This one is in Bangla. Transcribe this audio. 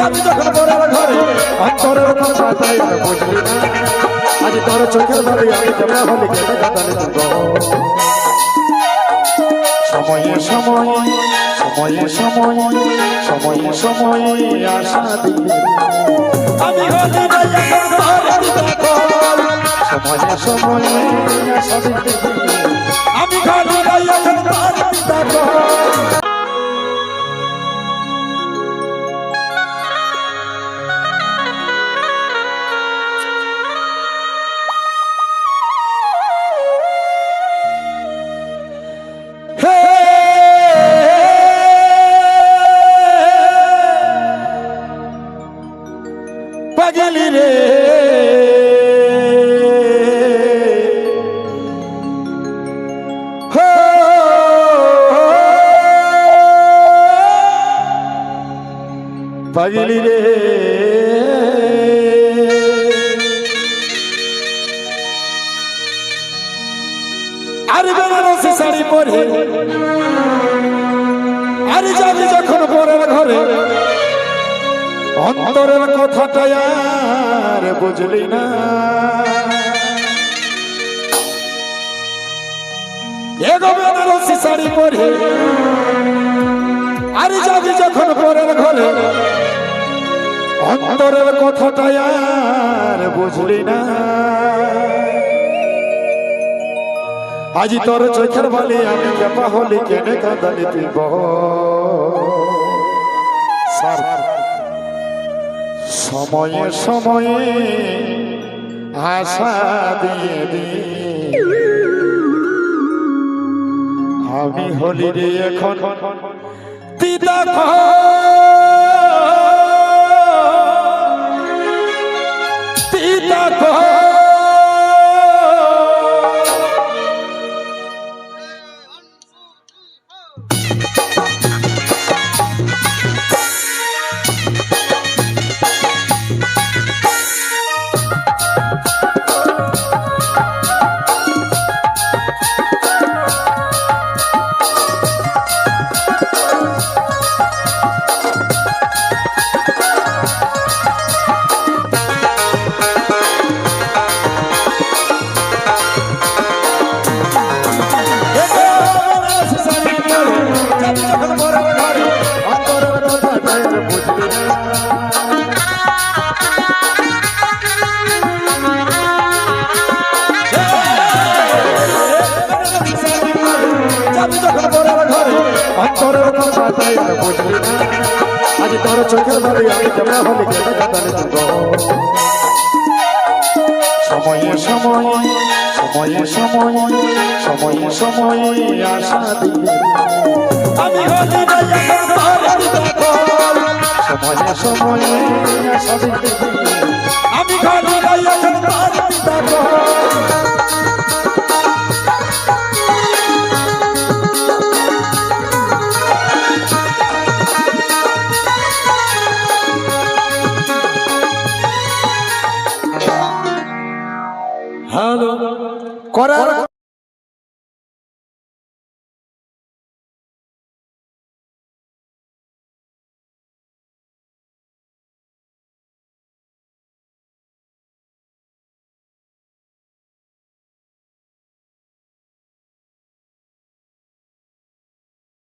যাবি যখন পরের ঘরে অন্তরের কথা তাই আর বুঝলি না আজ তোর চোখের বাড়ি আমি কেমন সময়ে সময় সময়ে সময় সময়ে সময় আমি হলি রে। পাগলি রে। আর বেনারসি শাড়ি পরে। অন্তরের কথাটা আর বুঝলি না। বেনারসি আজি তোর চোখের বালি আমি কেপা হলি কেনে কাঁদালি তুই বহ সময়ে সময়ে আশা দিয়ে দিয়ে। আমি হলি রে এখন। তিতা আজ তোর চোখের বাড়ি আমি কেমন হলি কেটে কাটালি সময়ে সময় সময়ে সময় সময়ে সময় আশা দিবে আমি হলি না এখন সময়ে আশা দিবে হ্যালো করার